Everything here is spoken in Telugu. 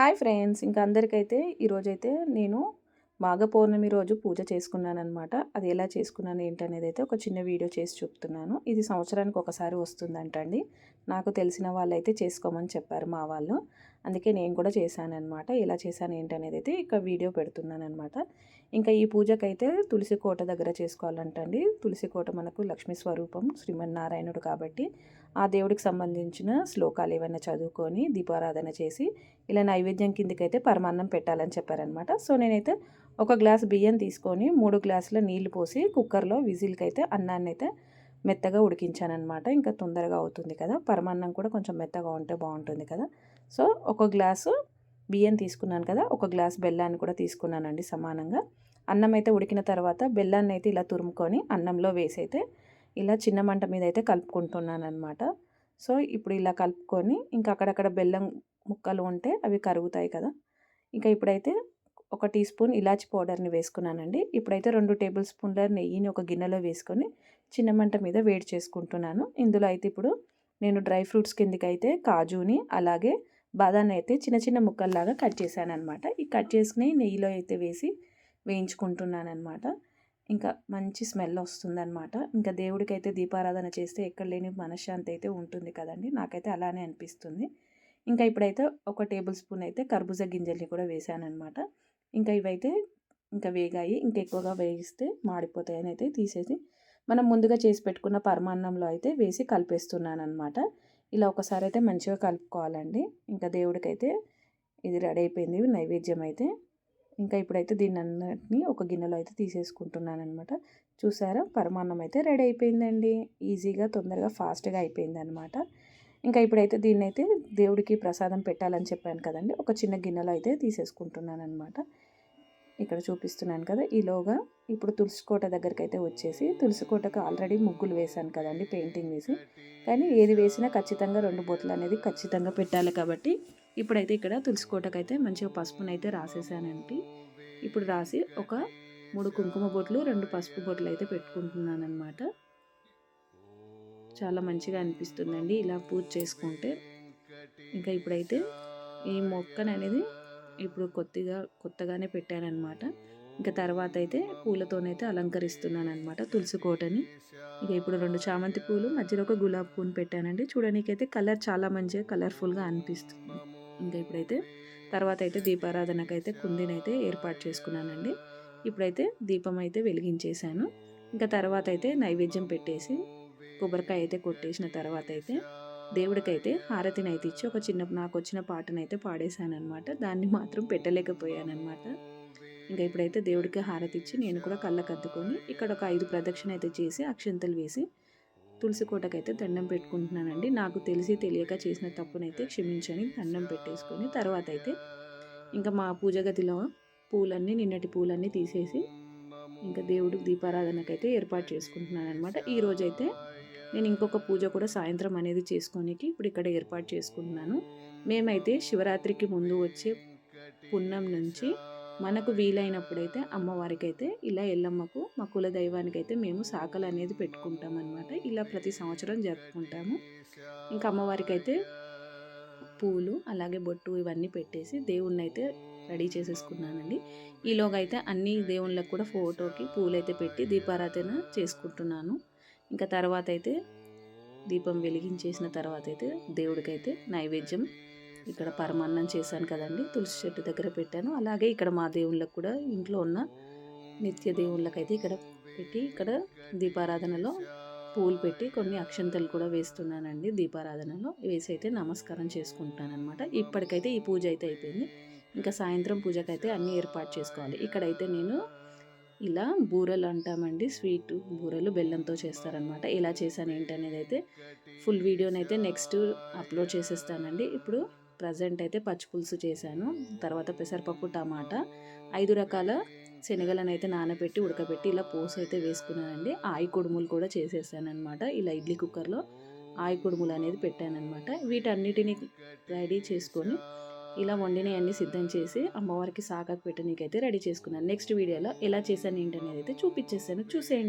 హాయ్ ఫ్రెండ్స్ ఇంకా అందరికైతే ఈరోజైతే నేను మాఘ పౌర్ణమి రోజు పూజ చేసుకున్నానమాట అది ఎలా చేసుకున్నాను ఏంటనేది అయితే ఒక చిన్న వీడియో చేసి చూపుతున్నాను. ఇది సంవత్సరానికి ఒకసారి వస్తుందంటండి. నాకు తెలిసిన వాళ్ళైతే చేసుకోమని చెప్పారు మా వాళ్ళు. అందుకే నేను కూడా చేశాను అనమాట ఇలా చేశాను ఏంటనేది అయితే ఇక వీడియో పెడుతున్నాను అనమాట ఇంకా ఈ పూజకైతే తులసి కోట దగ్గర చేసుకోవాలంటండి. తులసి కోట మనకు లక్ష్మీ స్వరూపం శ్రీమన్నారాయణుడు కాబట్టి ఆ దేవుడికి సంబంధించిన శ్లోకాలు ఏమైనా చదువుకొని దీపారాధన చేసి ఇలా నైవేద్యం కిందకైతే పరమాన్నం పెట్టాలని చెప్పారనమాట సో నేనైతే ఒక గ్లాస్ బియ్యం తీసుకొని మూడు గ్లాసుల నీళ్ళు పోసి కుక్కర్లో విజిల్కి అయితే అన్నాన్ని అయితే మెత్తగా ఉడికించానమాట ఇంకా తొందరగా అవుతుంది కదా. పరమాన్నం కూడా కొంచెం మెత్తగా ఉంటే బాగుంటుంది కదా. సో ఒక గ్లాసు బియ్యం తీసుకున్నాను కదా ఒక గ్లాస్ బెల్లాన్ని కూడా తీసుకున్నానండి సమానంగా. అన్నం అయితే ఉడికిన తర్వాత బెల్లాన్ని అయితే ఇలా తురుముకొని అన్నంలో వేసి అయితే ఇలా చిన్న మంట మీద అయితే కలుపుకుంటున్నాను అనమాట సో ఇప్పుడు ఇలా కలుపుకొని ఇంకా అక్కడక్కడ బెల్లం ముక్కలు ఉంటే అవి కరుగుతాయి కదా. ఇంకా ఇప్పుడైతే ఒక టీ స్పూన్ ఇలాచి పౌడర్ని వేసుకున్నానండి. ఇప్పుడైతే రెండు టేబుల్ స్పూన్ల నెయ్యిని ఒక గిన్నెలో వేసుకొని చిన్న మంట మీద వేడి చేసుకుంటున్నాను. ఇందులో అయితే ఇప్పుడు నేను డ్రై ఫ్రూట్స్ కిందకి అయితే కాజుని అలాగే బాదాన్ని అయితే చిన్న చిన్న ముక్కల్లాగా కట్ చేశాను అనమాట ఈ కట్ చేసుకుని నెయ్యిలో అయితే వేసి వేయించుకుంటున్నాను అనమాట ఇంకా మంచి స్మెల్ వస్తుందన్నమాట. ఇంకా దేవుడికి అయితే దీపారాధన చేస్తే ఎక్కడ లేని మనశ్శాంతి అయితే ఉంటుంది కదండి. నాకైతే అలానే అనిపిస్తుంది. ఇంకా ఇప్పుడైతే ఒక టేబుల్ స్పూన్ అయితే కర్బూజా గింజల్ని కూడా వేసానమాట ఇంకా ఇవైతే ఇంకా వేగాయి. ఇంకా ఎక్కువగా వేగిస్తే మాడిపోతాయని అయితే తీసేసి మనం ముందుగా చేసి పెట్టుకున్న పరమాన్నంలో అయితే వేసి కలిపేస్తున్నాను అనమాట ఇలా ఒకసారి అయితే మంచిగా కలుపుకోవాలండి. ఇంకా దేవుడికైతే ఇది రెడీ అయిపోయింది నైవేద్యం అయితే ఇంకా ఇప్పుడైతే దీన్ని అన్నిటినీ ఒక గిన్నెలో అయితే తీసేసుకుంటున్నాను అనమాట చూసారా? పరమాన్నం అయితే రెడీ అయిపోయిందండి. ఈజీగా తొందరగా ఫాస్ట్గా అయిపోయింది అనమాట ఇంకా ఇప్పుడైతే దీన్ని అయితే దేవుడికి ప్రసాదం పెట్టాలని చెప్పాను కదండి. ఒక చిన్న గిన్నెలో అయితే తీసేసుకుంటున్నాను అనమాట ఇక్కడ చూపిస్తున్నాను కదా ఈలోగా ఇప్పుడు తులసికోట దగ్గరికి అయితే వచ్చేసి తులసికోటకు ఆల్రెడీ ముగ్గులు వేశాను కదండి పెయింటింగ్ వేసి. కానీ ఏది వేసినా ఖచ్చితంగా రెండు బొట్లు అనేది ఖచ్చితంగా పెట్టాలి కాబట్టి ఇప్పుడైతే ఇక్కడ తులసికోటకైతే మంచిగా పసుపునైతే రాసేసానండి. ఇప్పుడు రాసి ఒక మూడు కుంకుమ బొట్లు రెండు పసుపు బొట్లు అయితే పెట్టుకుంటున్నాను అనమాట చాలా మంచిగా అనిపిస్తుందండి ఇలా పూజ చేసుకుంటే. ఇంకా ఇప్పుడైతే ఈ మొక్కను అనేది ఇప్పుడు కొద్దిగా కొత్తగానే పెట్టానమాట ఇంకా తర్వాత అయితే పూలతోనైతే అలంకరిస్తున్నాను అనమాట తులసి కోటని. ఇక ఇప్పుడు రెండు చామంతి పూలు మధ్యలో ఒక గులాబీ పూని పెట్టానండి. చూడడానికైతే కలర్ చాలా మంచిగా కలర్ఫుల్గా అనిపిస్తుంది. ఇంకా ఇప్పుడైతే తర్వాత అయితే దీపారాధనకైతే కుందినైతే ఏర్పాటు చేసుకున్నానండి. ఇప్పుడైతే దీపం అయితే వెలిగించేశాను. ఇంకా తర్వాత అయితే నైవేద్యం పెట్టేసి కొబ్బరికాయ అయితే కొట్టేసిన తర్వాత అయితే దేవుడికైతే హారతినైతే ఇచ్చి ఒక చిన్న నాకు వచ్చిన పాటనైతే పాడేశానమాట దాన్ని మాత్రం పెట్టలేకపోయానమాట ఇంకా ఇప్పుడైతే దేవుడికి హారతి ఇచ్చి నేను కూడా కళ్ళకు అద్దుకొని ఇక్కడ ఒక ఐదు ప్రదక్షిణ అయితే చేసి అక్షంతలు వేసి తులసి కోటకైతే దండం పెట్టుకుంటున్నానండి. నాకు తెలిసి తెలియక చేసిన తప్పునైతే క్షమించని దండం పెట్టేసుకొని తర్వాత అయితే ఇంకా మా పూజ గదిలో పూలన్నీ నిన్నటి పూలన్నీ తీసేసి ఇంకా దేవుడికి దీపారాధనకైతే ఏర్పాటు చేసుకుంటున్నాను అనమాట ఈరోజైతే నేను ఇంకొక పూజ కూడా సాయంత్రం అనేది చేసుకోనికి ఇప్పుడు ఇక్కడ ఏర్పాటు చేసుకుంటున్నాను. మేమైతే శివరాత్రికి ముందు వచ్చే పున్నం నుంచి మనకు వీలైనప్పుడైతే అమ్మవారికి అయితే ఇలా ఎల్లమ్మకు మా కుల దైవానికి అయితే మేము సాకలు అనేది పెట్టుకుంటాం అనమాట ఇలా ప్రతి సంవత్సరం జరుపుకుంటాము. ఇంకా అమ్మవారికి అయితే పూలు అలాగే బొట్టు ఇవన్నీ పెట్టేసి దేవుణ్ణి అయితే రెడీ చేసేసుకున్నానండి. ఈలోగా అయితే అన్ని దేవుళ్ళకు కూడా ఫోటోకి పూలు అయితే పెట్టి దీపారాధన చేసుకుంటున్నాను. ఇంకా తర్వాత అయితే దీపం వెలిగించేసిన తర్వాత అయితే దేవుడికైతే నైవేద్యం ఇక్కడ పరమాన్నం చేశాను కదండి. తులసి చెట్టు దగ్గర పెట్టాను. అలాగే ఇక్కడ మా దేవుళ్ళకు కూడా ఇంట్లో ఉన్న నిత్య దేవుళ్ళకైతే ఇక్కడ పెట్టి ఇక్కడ దీపారాధనలో పూలు పెట్టి కొన్ని అక్షంతలు కూడా వేస్తున్నానండి. దీపారాధనలో వేసి అయితే నమస్కారం చేసుకుంటాను అనమాట ఇప్పటికైతే ఈ పూజ అయితే అయిపోయింది. ఇంకా సాయంత్రం పూజకైతే అన్నీ ఏర్పాటు చేసుకోవాలి. ఇక్కడైతే నేను ఇలా బూరెలు అంటామండి. స్వీట్ బూరెలు బెల్లంతో చేస్తారనమాట ఎలా చేశాను ఏంటనేది అయితే ఫుల్ వీడియోనైతే నెక్స్ట్ అప్లోడ్ చేసేస్తానండి. ఇప్పుడు ప్రజెంట్ అయితే పచ్చిపులుసు చేశాను. తర్వాత పెసరపప్పు టమాటా ఐదు రకాల శనగలను అయితే నానబెట్టి ఉడకబెట్టి ఇలా పోసు అయితే వేసుకున్నానండి. ఆయి కుడుములు కూడా చేసేసానమాట ఇలా ఇడ్లీ కుక్కర్లో ఆయి కుడుములు అనేది పెట్టానమాట వీటన్నిటిని రెడీ చేసుకొని ఇలా వండినవన్నీ సిద్ధం చేసి అమ్మవారికి సాకాకు పెట్టనీకైతే రెడీ చేసుకున్నాను. నెక్స్ట్ వీడియోలో ఎలా చేశాను ఏంటనేది అయితే చూపించేసాను చూసేయండి.